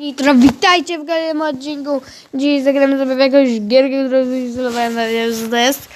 Nitro, witajcie w kolejnym odcinku. Dziś zagramy sobie w jakąś gierkę, którą zainstalowałem na wiem, co to jest.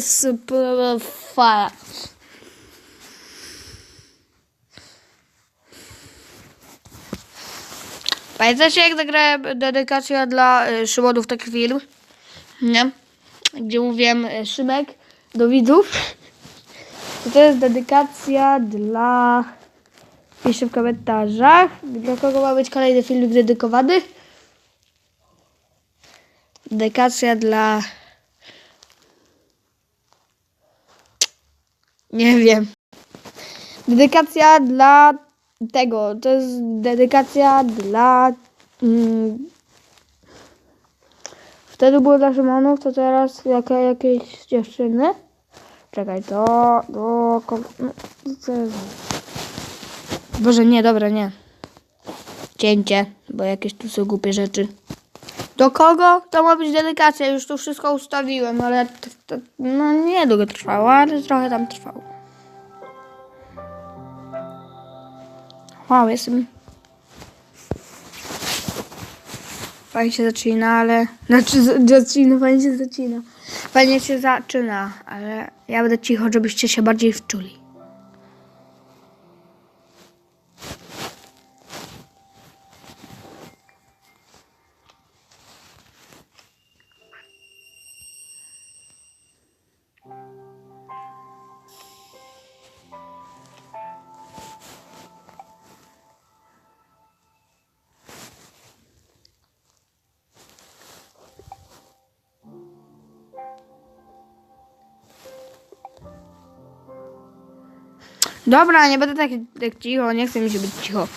Super fala. Pamiętacie jak zagrałem dedykację dla y, Szymonów taki film? Nie? Gdzie mówiłem y, Szymek do widzów. To, to jest dedykacja dla... Piszcie w komentarzach, dla kogo ma być kolejny filmik dedykowany. Dedykacja dla... Nie wiem. Dedykacja dla tego. To jest dedykacja dla... Mm, wtedy było dla Szymonów, to teraz jaka, jakieś dziewczyny. Czekaj, to... Do. No? Boże, nie, dobra, nie. Cięcie, bo jakieś tu są głupie rzeczy. Do kogo? To ma być dedykacja, już tu wszystko ustawiłem, ale to, no nie długo trwało, ale trochę tam trwało. Wow, jestem... Fajnie się zaczyna, ale... Znaczy, zaczyna, fajnie się zaczyna. Fajnie się zaczyna, ale ja będę cicho, żebyście się bardziej wczuli. Dobra, nie będę tak, tak cicho, nie chcę mi się być cicho.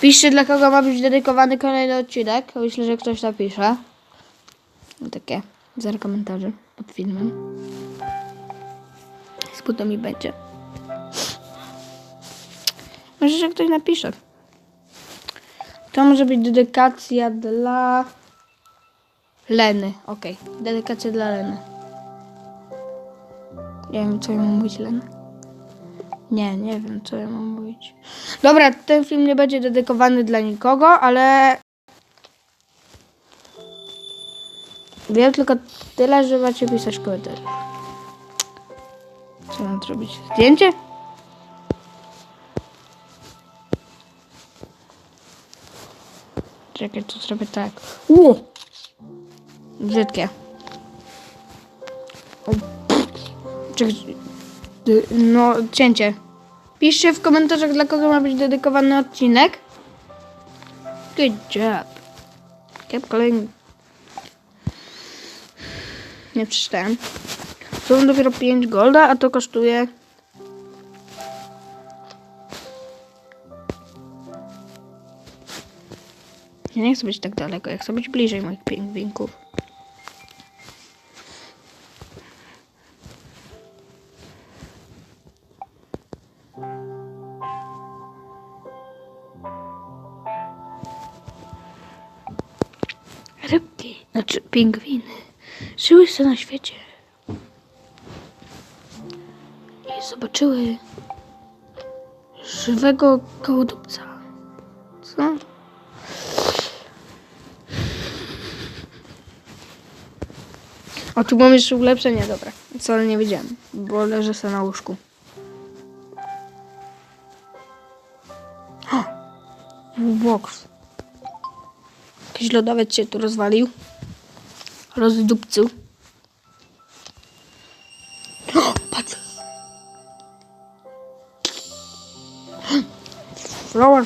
Piszcie, dla kogo ma być dedykowany kolejny odcinek. Myślę, że ktoś napisze. No takie, zero komentarzy pod filmem. Smutno mi będzie. Może, że ktoś napisze. To może być dedykacja dla... Leny, okej. Dedykacja dla Leny. Nie wiem, co ja mówić, Lena. Nie, nie wiem, co ja mam mówić. Dobra, ten film nie będzie dedykowany dla nikogo, ale... Wiem tylko tyle, że macie pisać komentarz. Co mam zrobić? Zdjęcie? Czekaj, to zrobię tak. Ło! Brzydkie. Czekaj, no, cięcie. Piszcie w komentarzach, dla kogo ma być dedykowany odcinek. Good job. Yep, kolejny. Nie przeczytałem. To są dopiero 5 golda, a to kosztuje... Ja nie chcę być tak daleko, ja chcę być bliżej moich pingwinków. Znaczy pingwiny, żyły sobie na świecie. I zobaczyły żywego kołodupca. Co? O, tu mam jeszcze ulepszenie, dobra. Co nie wiedziałem, bo leżę sobie na łóżku. O! Box. Jakiś lodowiec się tu rozwalił. Rozdupcył. O, patrz. Flower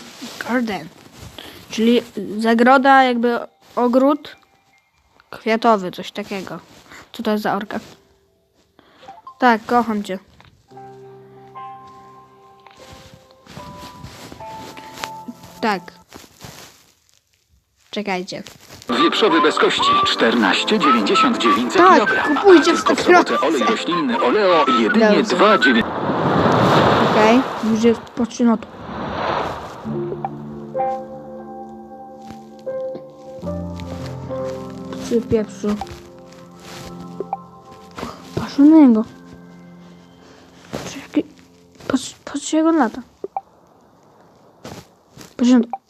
garden. Czyli zagroda, jakby ogród kwiatowy, coś takiego. Co to jest za orka? Tak, kocham cię. Tak. Czekajcie. Wieprzowy bez kości 14,99 za Tak, kilogram. kupujcie w kokosowate Stokrocie. olej roślinny Oleo jedynie Dobrze. 2,9 Okej, już jest poczyno to. Przy pieprzu. Patrz na niego. Patrz jaki... Patrz, patrz jak on lata. Patrz na to.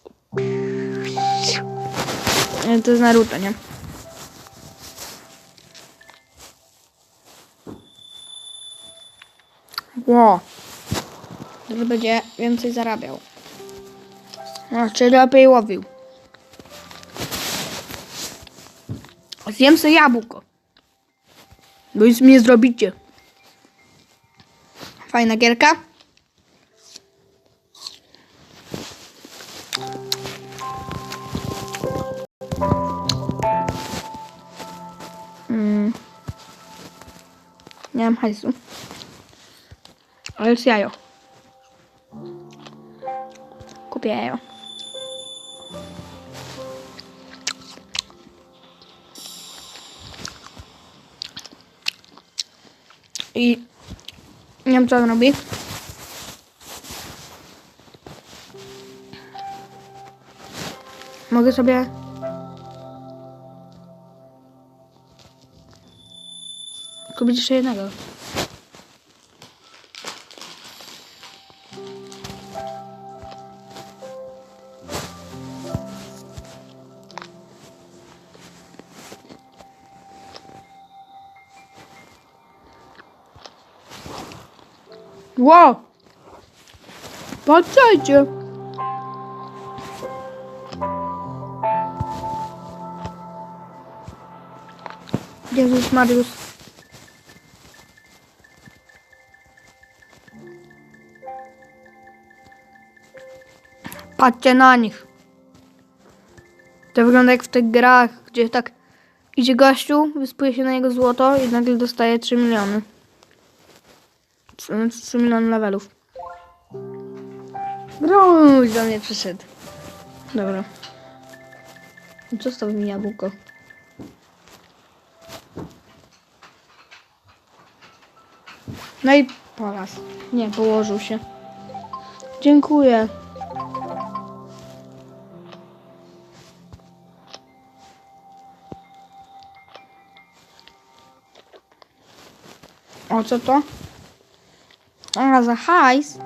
Nie, To jest Naruto, nie? Że będzie więcej zarabiał. No, czy lepiej łowił. Zjem sobie jabłko. Bo już mnie zrobicie. Fajna gierka. Nie mam hajsu. Ale jest jajo. Kupię jajo. I nie wiem co on robi. Mogę sobie Skubidi Shane go. Wow. Patlayıcı. Gel Marius. Patrzcie na nich. To wygląda jak w tych grach, gdzie tak idzie gościu, wyspuje się na jego złoto i nagle dostaje 3 miliony. 3, 3 miliony levelów. Gruź do mnie przyszedł. Dobra. Zostaw mi jabłko. No i po raz. Nie, położył się. Dziękuję. O, co to? A, za hajs.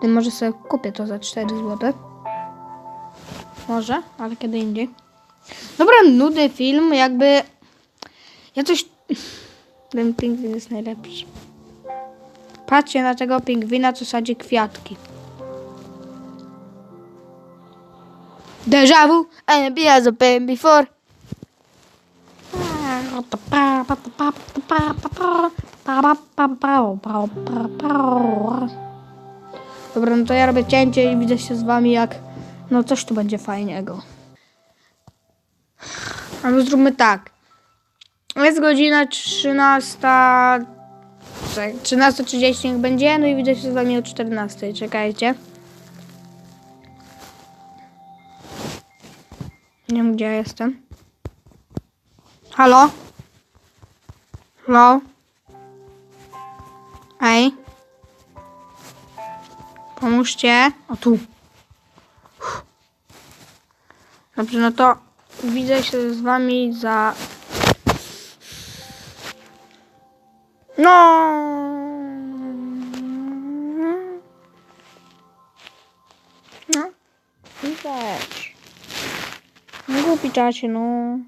Ty może sobie kupię to za 4 zł. Może, ale kiedy indziej. Dobra, nudny film, jakby... Ja coś... Ten pingwin jest najlepszy. Patrzcie na tego pingwina, co sadzi kwiatki. Deja vu, I a been before. Dobra, no to ja robię cięcie i widzę się z wami jak... No coś tu będzie fajnego. Albo zróbmy tak. Jest godzina 13... Czek- 13.30 niech będzie, no i widzę się z wami o 14. Czekajcie. Nie wiem gdzie ja jestem. Halo? Halo? Ej? Pomóżcie. O tu. Uff. Dobrze, no to widzę się z wami za... No. No. Też. No głupi czasie, no.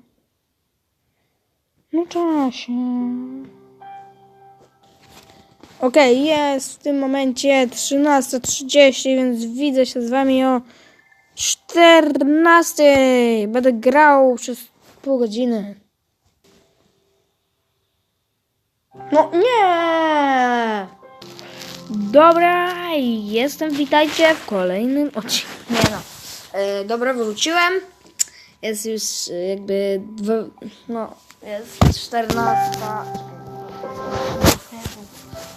Czasie. Okej, jest w tym momencie 13.30, więc widzę się z wami o 14.00. Będę grał przez pół godziny. No nie! Dobra, jestem, witajcie w kolejnym odcinku. Nie no. E, dobra, wróciłem. Jest już e, jakby, no, jest 14.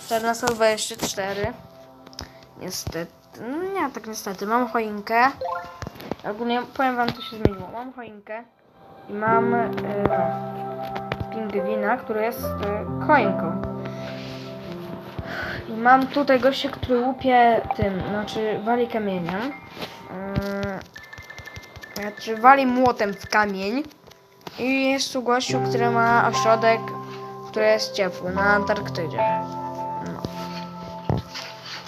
14.24. Niestety. No nie, tak niestety. Mam choinkę. Ogólnie powiem wam, co się zmieniło. Mam choinkę i mam e, pingwina, który jest e, choinką. I mam tutaj gościa, który łupie tym, znaczy wali kamieniem. Yy, znaczy wali młotem w kamień. I jest tu gościu, który ma ośrodek, który jest ciepły, na Antarktydzie. No.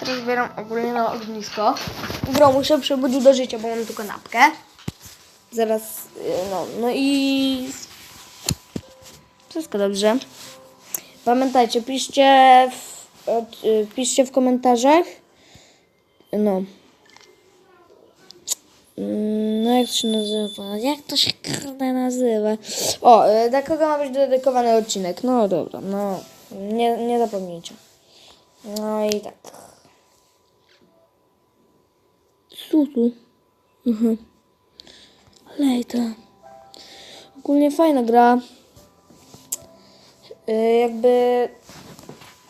Teraz zbieram ogólnie na ognisko. Gro, muszę przebudził do życia, bo mam tu kanapkę. zaraz, y, no, no i wszystko dobrze. Pamiętajcie, piszcie w, y, piszcie w komentarzach. No. No jak to się nazywa? Jak to się kurde nazywa? O, y, dla kogo ma być dedykowany odcinek? No dobra, no. Nie, nie zapomnijcie. No i tak. Co tu? Ale to. Ogólnie fajna gra. Y, jakby.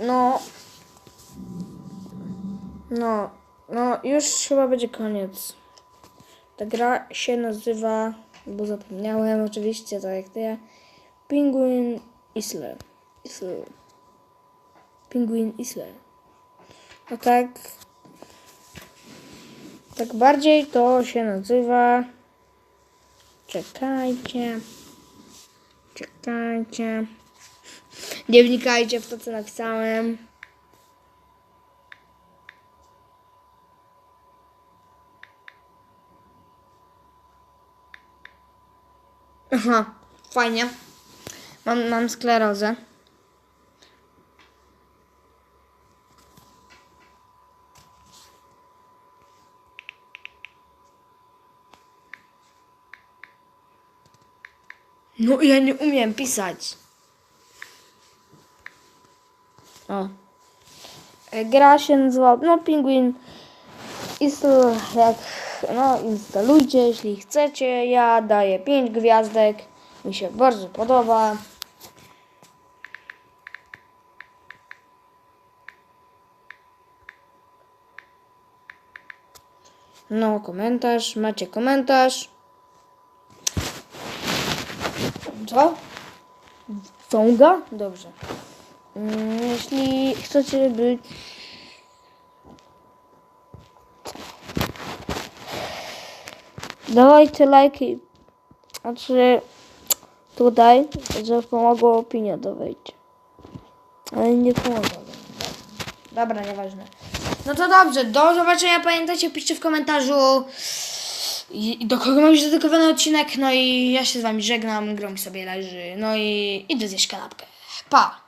No. No. No, już chyba będzie koniec. Ta gra się nazywa, bo zapomniałem oczywiście, tak jak ty, Penguin Isle. Isle. Penguin Isle. No tak. Tak bardziej to się nazywa. Czekajcie. Czekajcie. Nie wnikajcie w to, co napisałem. Aha, fajnie. Mam, mam sklerozę. No ja nie umiem pisać. O. Gra się nazywa, no Penguin Install, jak, no instalujcie, jeśli chcecie. Ja daję 5 gwiazdek. Mi się bardzo podoba. No, komentarz. Macie komentarz. Co? Tonga? Dobrze. Mm, Jeśli chcecie być... Dawajcie lajki. Znaczy tutaj, że pomogło opinia do wejścia. Ale nie pomogło. Dobra, nieważne. No to dobrze, do zobaczenia. Pamiętajcie, piszcie w komentarzu i do kogo ma być dedykowany odcinek. No i ja się z wami żegnam, grom sobie leży. No i idę zjeść kanapkę. Pa!